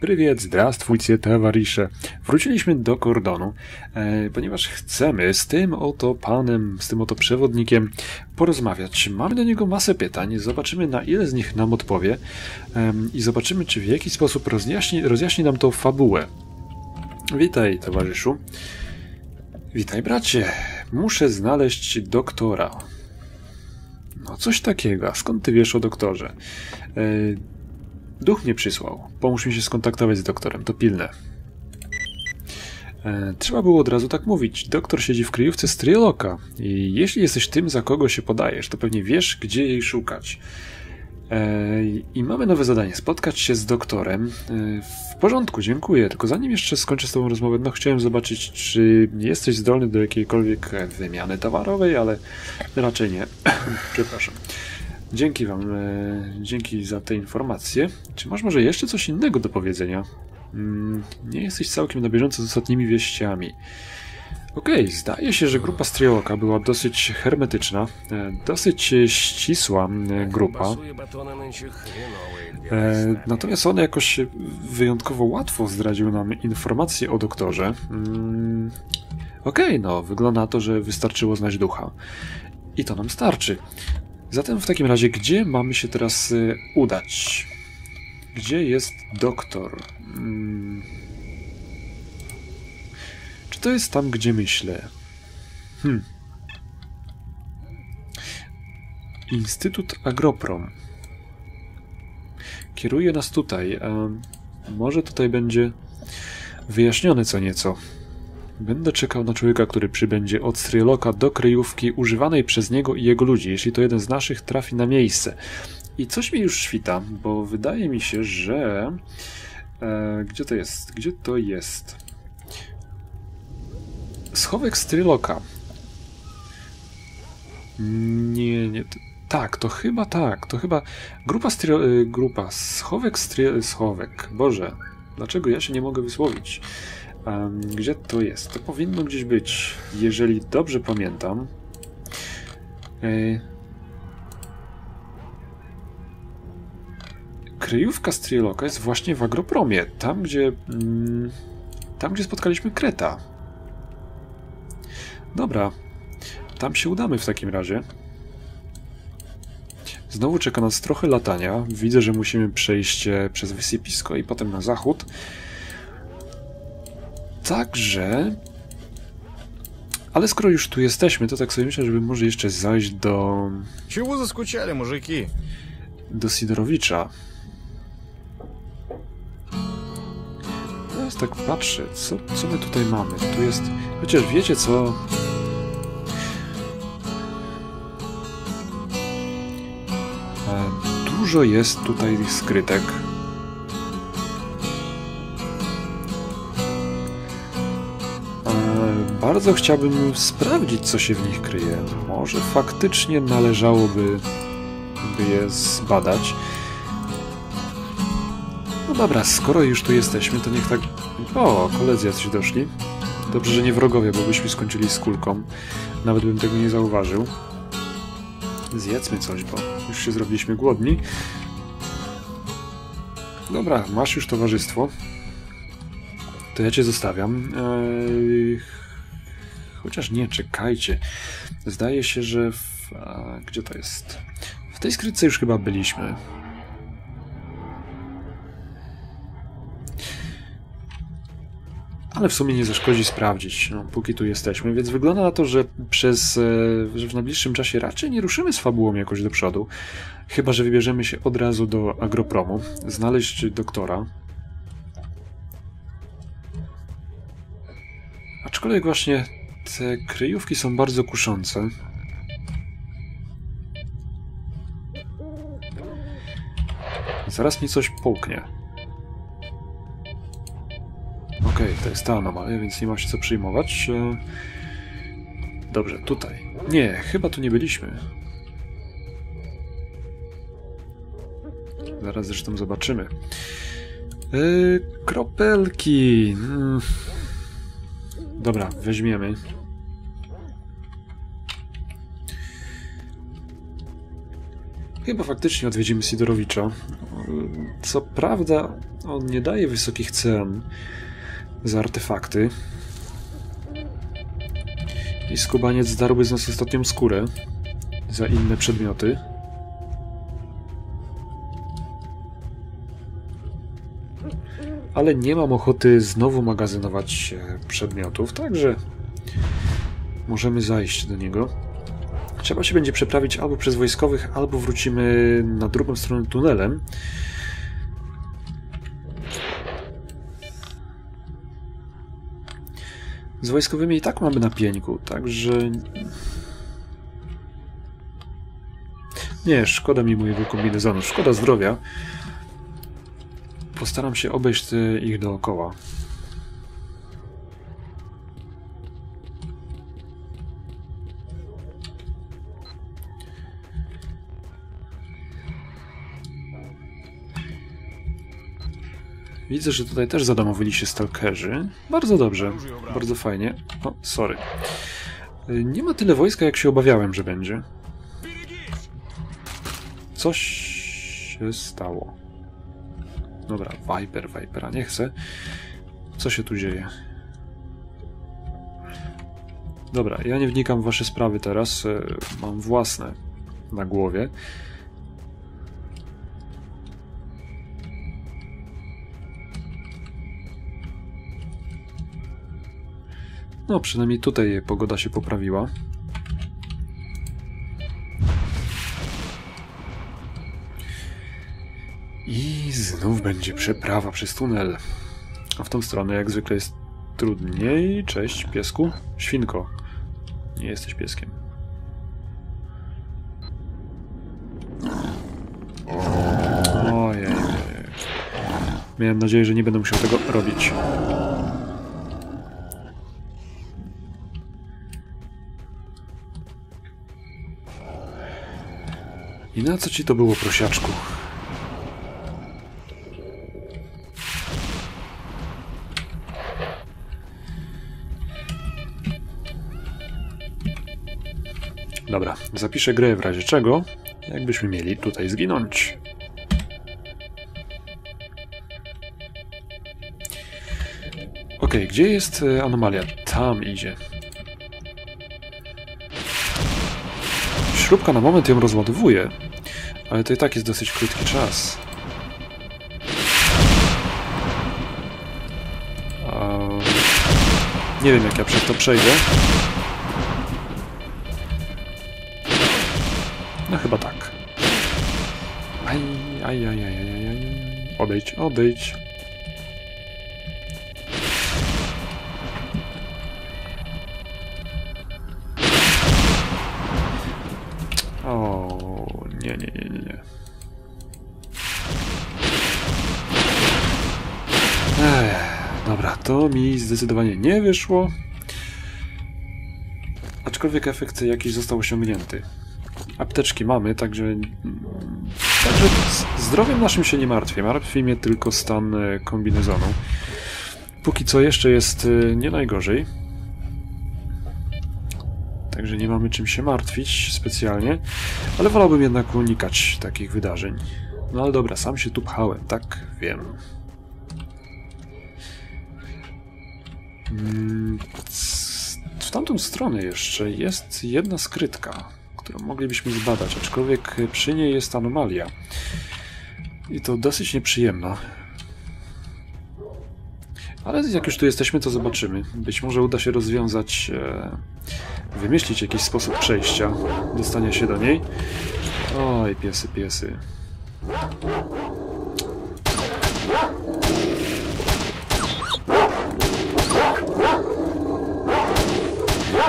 Prywiec, zdrastwujcie, towarzysze. Wróciliśmy do kordonu, e, ponieważ chcemy z tym oto panem, z tym oto przewodnikiem porozmawiać. Mamy do niego masę pytań, zobaczymy na ile z nich nam odpowie e, i zobaczymy, czy w jaki sposób rozjaśni, rozjaśni nam to fabułę. Witaj, towarzyszu. Witaj, bracie. Muszę znaleźć doktora. No, coś takiego. Skąd ty wiesz o doktorze? Duch mnie przysłał. Pomóż mi się skontaktować z doktorem. To pilne. E, trzeba było od razu tak mówić. Doktor siedzi w kryjówce z Triloka. I jeśli jesteś tym, za kogo się podajesz, to pewnie wiesz, gdzie jej szukać. E, I mamy nowe zadanie. Spotkać się z doktorem. E, w porządku, dziękuję. Tylko zanim jeszcze skończę z Tobą rozmowę, no chciałem zobaczyć, czy jesteś zdolny do jakiejkolwiek wymiany towarowej, ale raczej nie. Przepraszam. Dzięki Wam. E, dzięki za te informacje. Czy masz może jeszcze coś innego do powiedzenia? Mm, nie jesteś całkiem na bieżąco z ostatnimi wieściami. Okej, okay, zdaje się, że grupa Strieloka była dosyć hermetyczna, e, dosyć ścisła e, grupa. E, natomiast on jakoś wyjątkowo łatwo zdradził nam informacje o doktorze. Mm, Okej, okay, no, wygląda na to, że wystarczyło znać ducha. I to nam starczy. Zatem w takim razie, gdzie mamy się teraz udać? Gdzie jest doktor? Hmm. Czy to jest tam, gdzie myślę? Hmm. Instytut Agroprom. Kieruje nas tutaj. A może tutaj będzie wyjaśnione co nieco. Będę czekał na człowieka, który przybędzie od Stryloka do kryjówki używanej przez niego i jego ludzi, jeśli to jeden z naszych trafi na miejsce. I coś mi już świta, bo wydaje mi się, że... E, gdzie to jest? Gdzie to jest? Schowek Stryloka. Nie, nie. Tak, to chyba tak. To chyba grupa stry... Y, grupa. Schowek stry... Schowek. Boże. Dlaczego ja się nie mogę wysłowić? Um, gdzie to jest? To powinno gdzieś być. Jeżeli dobrze pamiętam. Yy... Kryjówka Stryloka jest właśnie w Agropromie. Tam, gdzie... Mm, tam, gdzie spotkaliśmy Kreta. Dobra, tam się udamy w takim razie. Znowu czeka nas trochę latania. Widzę, że musimy przejść e, przez wysypisko i potem na zachód. Także... Ale skoro już tu jesteśmy, to tak sobie myślę, żeby może jeszcze zajść do... Czego zaskociali, mужики? Do Sidorowicza. Teraz tak patrzę, co, co my tutaj mamy? Tu jest... Chociaż wiecie co... Dużo jest tutaj skrytek. Bardzo chciałbym sprawdzić, co się w nich kryje. Może faktycznie należałoby by je zbadać. No dobra, skoro już tu jesteśmy, to niech tak... O, koledzy jacyś doszli. Dobrze, że nie wrogowie, bo byśmy skończyli z kulką. Nawet bym tego nie zauważył. Zjedzmy coś, bo już się zrobiliśmy głodni. Dobra, masz już towarzystwo. To ja cię zostawiam. Eee, chociaż nie, czekajcie. Zdaje się, że w... A, gdzie to jest? W tej skrytce już chyba byliśmy. ale w sumie nie zaszkodzi sprawdzić, no, póki tu jesteśmy, więc wygląda na to, że przez, e, że w najbliższym czasie raczej nie ruszymy z fabułą jakoś do przodu, chyba, że wybierzemy się od razu do agropromu, znaleźć doktora. Aczkolwiek właśnie te kryjówki są bardzo kuszące. Zaraz mi coś połknie. Okej, okay, to jest ta anomalia, więc nie ma się co przyjmować. E, dobrze, tutaj. Nie, chyba tu nie byliśmy. Zaraz zresztą zobaczymy. Yy, kropelki. Hmm. Dobra, weźmiemy. Chyba faktycznie odwiedzimy Sidorowicza. Co prawda, on nie daje wysokich cen za artefakty. I skubaniec zdarłby z nas ostatnią skórę za inne przedmioty. Ale nie mam ochoty znowu magazynować przedmiotów, także możemy zajść do niego. Trzeba się będzie przeprawić albo przez wojskowych, albo wrócimy na drugą stronę tunelem. Z wojskowymi i tak mamy na pieńku, także... Nie, szkoda mi mojego kombinezonu, szkoda zdrowia. Postaram się obejść ich dookoła. Widzę, że tutaj też zadomowili się stalkerzy. Bardzo dobrze, bardzo fajnie. O, sorry. Nie ma tyle wojska, jak się obawiałem, że będzie. Coś się stało. Dobra, Viper, Vipera nie chcę. Co się tu dzieje? Dobra, ja nie wnikam w wasze sprawy teraz. E, mam własne na głowie. No, przynajmniej tutaj pogoda się poprawiła. I znów będzie przeprawa przez tunel. A w tą stronę jak zwykle jest trudniej. Cześć, piesku. Świnko. Nie jesteś pieskiem. Ojej. Miałem nadzieję, że nie będę musiał tego robić. I na co ci to było, prosiaczku? Dobra, zapiszę grę w razie czego, jakbyśmy mieli tutaj zginąć. Ok, gdzie jest e, anomalia? Tam idzie. Śrubka na moment ją rozładowuje, ale to i tak jest dosyć krótki czas. Nie wiem, jak ja przez to przejdę. Aj, aj, aj, aj, aj, aj. Odejdź, odejdź. To mi zdecydowanie nie wyszło. Aczkolwiek efekt jakiś został osiągnięty. Apteczki mamy, także... Także zdrowiem naszym się nie martwię. Martwi mnie tylko stan e, kombinezonu. Póki co jeszcze jest e, nie najgorzej. Także nie mamy czym się martwić specjalnie. Ale wolałbym jednak unikać takich wydarzeń. No ale dobra, sam się tu pchałem, tak? Wiem. W tamtą stronę jeszcze jest jedna skrytka, którą moglibyśmy zbadać, aczkolwiek przy niej jest anomalia. I to dosyć nieprzyjemna. Ale jak już tu jesteśmy, to zobaczymy. Być może uda się rozwiązać, e, wymyślić jakiś sposób przejścia, dostania się do niej. Oj, piesy, piesy.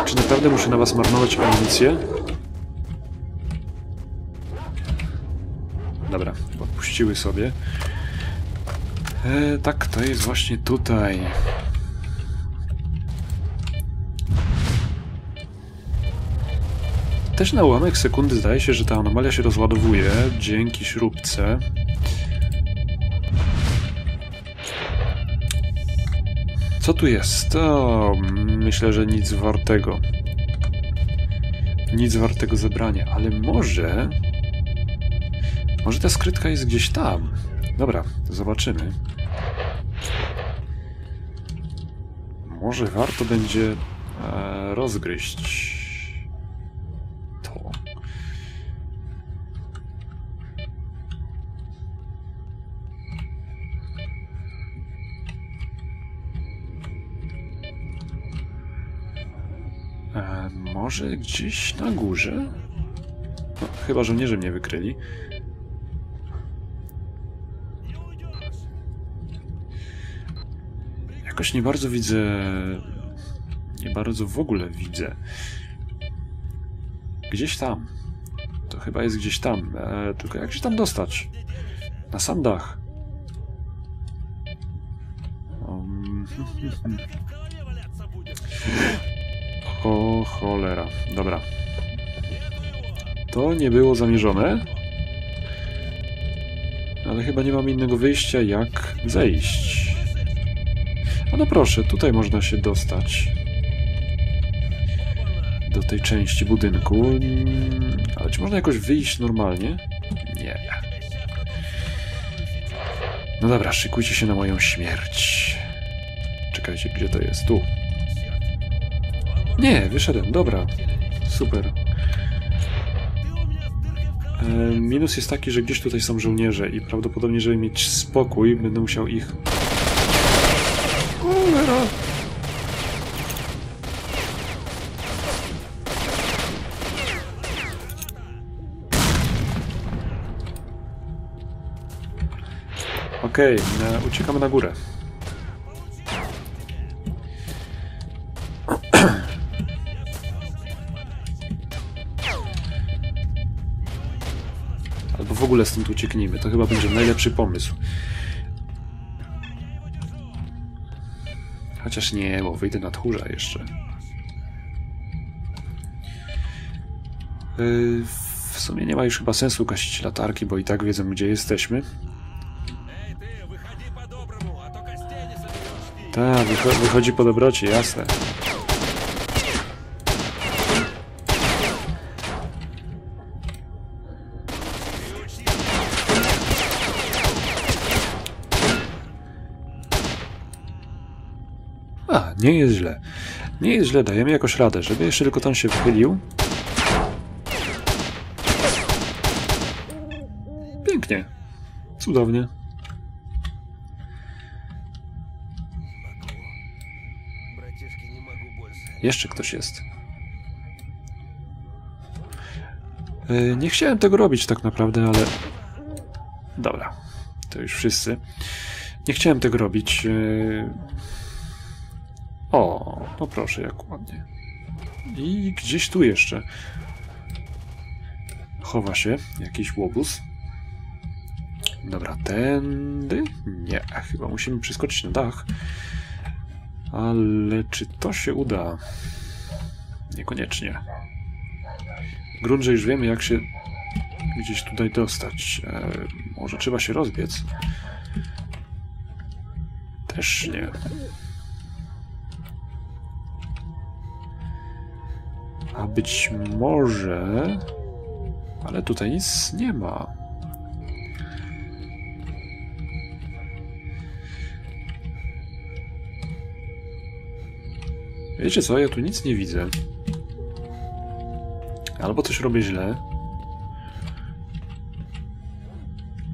Czy naprawdę muszę na was marnować amunicję? Sobie. E, tak, to jest właśnie tutaj. Też na ułamek sekundy zdaje się, że ta anomalia się rozładowuje dzięki śrubce. Co tu jest? O, myślę, że nic wartego. Nic wartego zebrania, ale może... Może ta skrytka jest gdzieś tam. Dobra, zobaczymy. Może warto będzie e, rozgryźć to. E, może gdzieś na górze? No, chyba żołnierze mnie wykryli. Jakoś nie bardzo widzę... Nie bardzo w ogóle widzę. Gdzieś tam. To chyba jest gdzieś tam. E, tylko jak się tam dostać? Na sam dach. Um, o cholera. Dobra. To nie było zamierzone. Ale chyba nie mam innego wyjścia, jak zejść. A no proszę, tutaj można się dostać. Do tej części budynku. Mm, Ale czy można jakoś wyjść normalnie? Nie. No dobra, szykujcie się na moją śmierć. Czekajcie, gdzie to jest? Tu. Nie, wyszedłem, dobra. Super. E, minus jest taki, że gdzieś tutaj są żołnierze i prawdopodobnie, żeby mieć spokój, będę musiał ich... Cholera! Okej, okay, uciekamy na górę. Albo w ogóle stąd ucieknijmy. To chyba będzie najlepszy pomysł. Chociaż nie, bo wyjdę na tchórza jeszcze. Yy, w sumie nie ma już chyba sensu gasić latarki, bo i tak wiedzą, gdzie jesteśmy. Wychodzi po dobroci, jasne. A, nie jest źle. Nie jest źle, dajemy jakoś radę, żeby jeszcze tylko tam się wychylił. Pięknie. Cudownie. Jeszcze ktoś jest. Yy, nie chciałem tego robić tak naprawdę, ale... Dobra. To już wszyscy. Nie chciałem tego robić. Yy... O, no proszę, jak ładnie. I gdzieś tu jeszcze. Chowa się jakiś łobuz. Dobra, tędy? Nie, chyba musimy przeskoczyć na dach. Ale czy to się uda? Niekoniecznie. W gruncie już wiemy, jak się gdzieś tutaj dostać. E, może trzeba się rozbiec? Też nie. A być może... Ale tutaj nic nie ma. Wiecie co, ja tu nic nie widzę. Albo coś robię źle.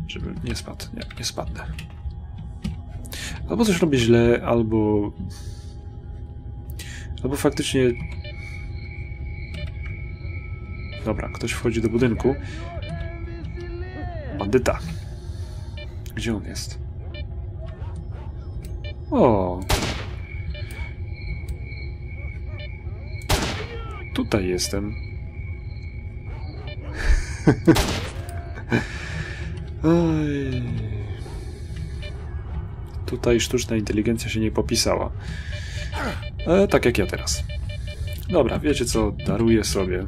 Żeby nie spadł. Nie, nie spadnę. Albo coś robię źle, albo... Albo faktycznie... Dobra, ktoś wchodzi do budynku. Bandyta. Gdzie on jest? O, Tutaj jestem. Oj. Tutaj sztuczna inteligencja się nie popisała. E, tak jak ja teraz. Dobra, wiecie co? Daruję sobie.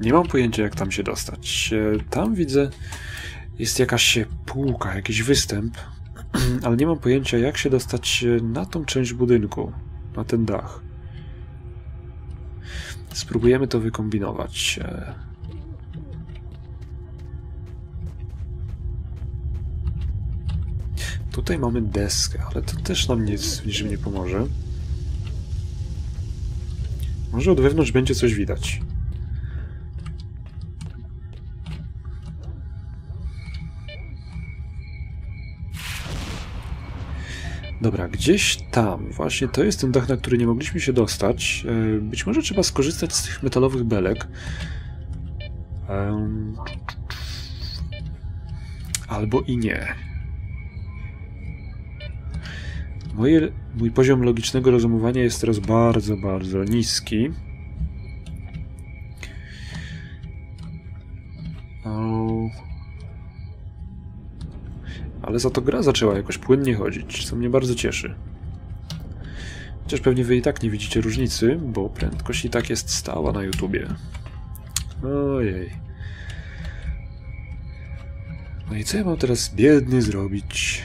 Nie mam pojęcia, jak tam się dostać. E, tam widzę, jest jakaś półka, jakiś występ, ale nie mam pojęcia, jak się dostać na tą część budynku, na ten dach. Spróbujemy to wykombinować. E, tutaj mamy deskę, ale to też nam nic, niczym nie pomoże. Może od wewnątrz będzie coś widać. Dobra, gdzieś tam, właśnie to jest ten dach, na który nie mogliśmy się dostać. E, być może trzeba skorzystać z tych metalowych belek. Albo i nie. Moje, mój poziom logicznego rozumowania jest teraz bardzo, bardzo niski. Ale za to gra zaczęła jakoś płynnie chodzić, co mnie bardzo cieszy. Chociaż pewnie wy i tak nie widzicie różnicy, bo prędkość i tak jest stała na YouTubie. Ojej. No i co ja mam teraz biedny zrobić?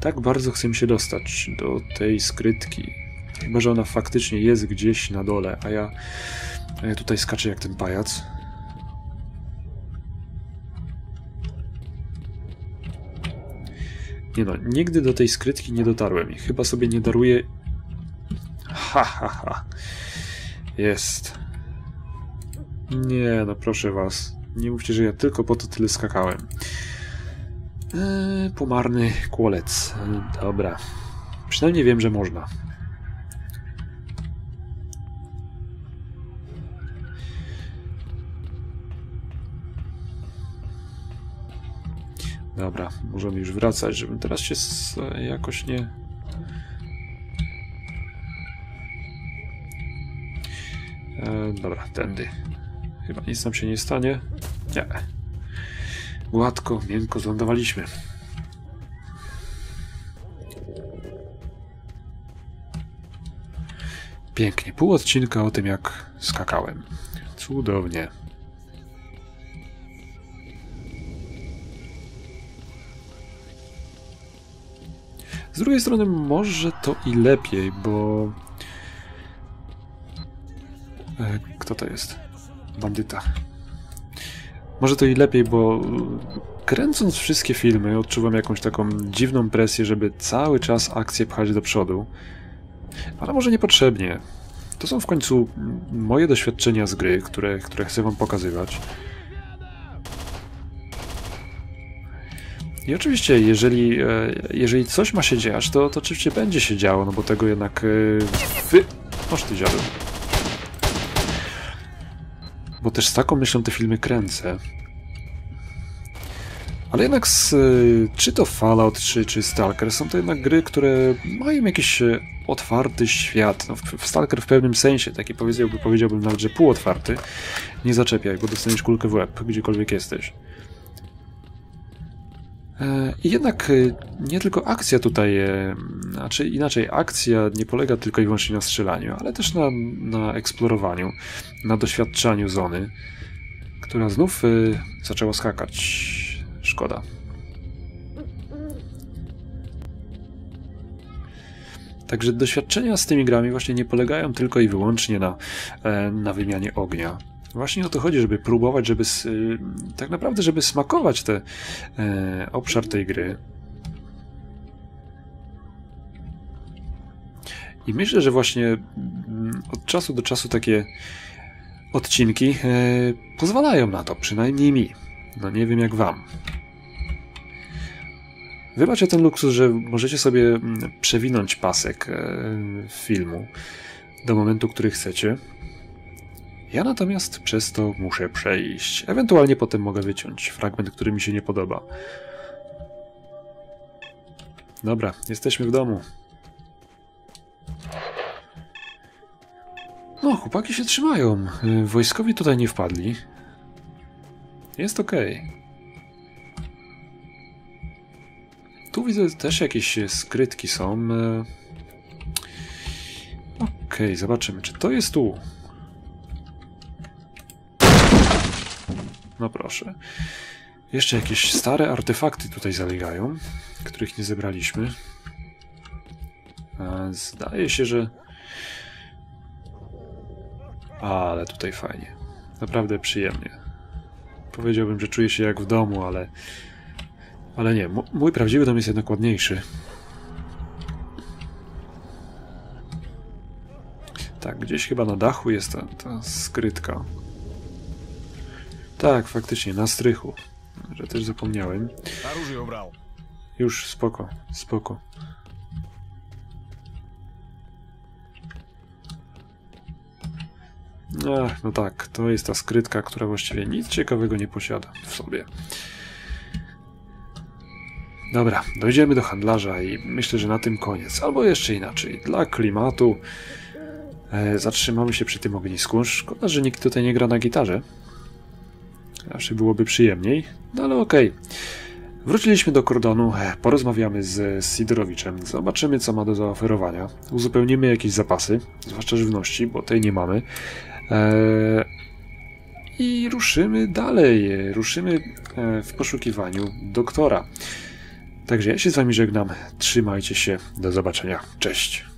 Tak bardzo chcę się dostać do tej skrytki. Chyba, że ona faktycznie jest gdzieś na dole, a ja, a ja tutaj skaczę jak ten pajac. Nie no, nigdy do tej skrytki nie dotarłem i chyba sobie nie daruję... Ha, ha, ha. Jest. Nie no, proszę was. Nie mówcie, że ja tylko po to tyle skakałem. Eee, pomarny kłolec. Dobra. Przynajmniej wiem, że można. Dobra, możemy już wracać, żebym teraz się jakoś nie... E, dobra, tędy. Chyba nic nam się nie stanie. Nie. Gładko, miękko zlądowaliśmy. Pięknie. Pół odcinka o tym, jak skakałem. Cudownie. Z drugiej strony może to i lepiej, bo... E, kto to jest? Bandyta. Może to i lepiej, bo kręcąc wszystkie filmy odczuwam jakąś taką dziwną presję, żeby cały czas akcję pchać do przodu. Ale może niepotrzebnie. To są w końcu moje doświadczenia z gry, które, które chcę wam pokazywać. I oczywiście, jeżeli, e, jeżeli coś ma się dziać, to, to oczywiście będzie się działo, no bo tego jednak e, wy... Masz ty dziadu. Bo też z taką myślą te filmy kręcę. Ale jednak z, e, czy to Fallout, czy, czy Stalker są to jednak gry, które mają jakiś otwarty świat. No, w, Stalker w pewnym sensie, taki powiedziałbym, powiedziałbym nawet, że półotwarty. Nie zaczepiaj, bo dostaniesz kulkę w łeb, gdziekolwiek jesteś. E, I jednak e, nie tylko akcja tutaj, e, znaczy inaczej, akcja nie polega tylko i wyłącznie na strzelaniu, ale też na, na eksplorowaniu, na doświadczaniu zony, która znów zaczęła skakać. Szkoda. Także doświadczenia z tymi grami właśnie nie polegają tylko i wyłącznie na, na wymianie ognia. Właśnie o to chodzi, żeby próbować, żeby y, tak naprawdę, żeby smakować te e, obszar tej gry. I myślę, że właśnie mm, od czasu do czasu takie odcinki e, pozwalają na to, przynajmniej mi. No nie wiem jak wam. Wy macie ten luksus, że możecie sobie mm, przewinąć pasek e, filmu do momentu, który chcecie. Ja natomiast przez to muszę przejść. Ewentualnie potem mogę wyciąć fragment, który mi się nie podoba. Dobra, jesteśmy w domu. No, chłopaki się trzymają. Wojskowi tutaj nie wpadli. Jest ok. Tu widzę też jakieś skrytki są. Ok, zobaczymy, czy to jest tu. No proszę. Jeszcze jakieś stare artefakty tutaj zalegają, których nie zebraliśmy. Zdaje się, że... Ale tutaj fajnie. Naprawdę przyjemnie. Powiedziałbym, że czuję się jak w domu, ale Ale nie, mój prawdziwy dom jest jednak ładniejszy. Tak, gdzieś chyba na dachu jest ta, ta skrytka. Tak, faktycznie, na strychu. Że też zapomniałem. Już, spoko, spoko. Ach, no tak, to jest ta skrytka, która właściwie nic ciekawego nie posiada w sobie. Dobra, dojdziemy do handlarza i myślę, że na tym koniec. Albo jeszcze inaczej. Dla klimatu e, zatrzymamy się przy tym ognisku. Szkoda, że nikt tutaj nie gra na gitarze. Zawsze byłoby przyjemniej, no ale okej. Okay. Wróciliśmy do kordonu, e, porozmawiamy z Sidorowiczem, zobaczymy co ma do zaoferowania, uzupełnimy jakieś zapasy, zwłaszcza żywności, bo tej nie mamy. Eee, I ruszymy dalej, ruszymy e, w poszukiwaniu doktora. Także ja się z Wami żegnam. Trzymajcie się. Do zobaczenia. Cześć.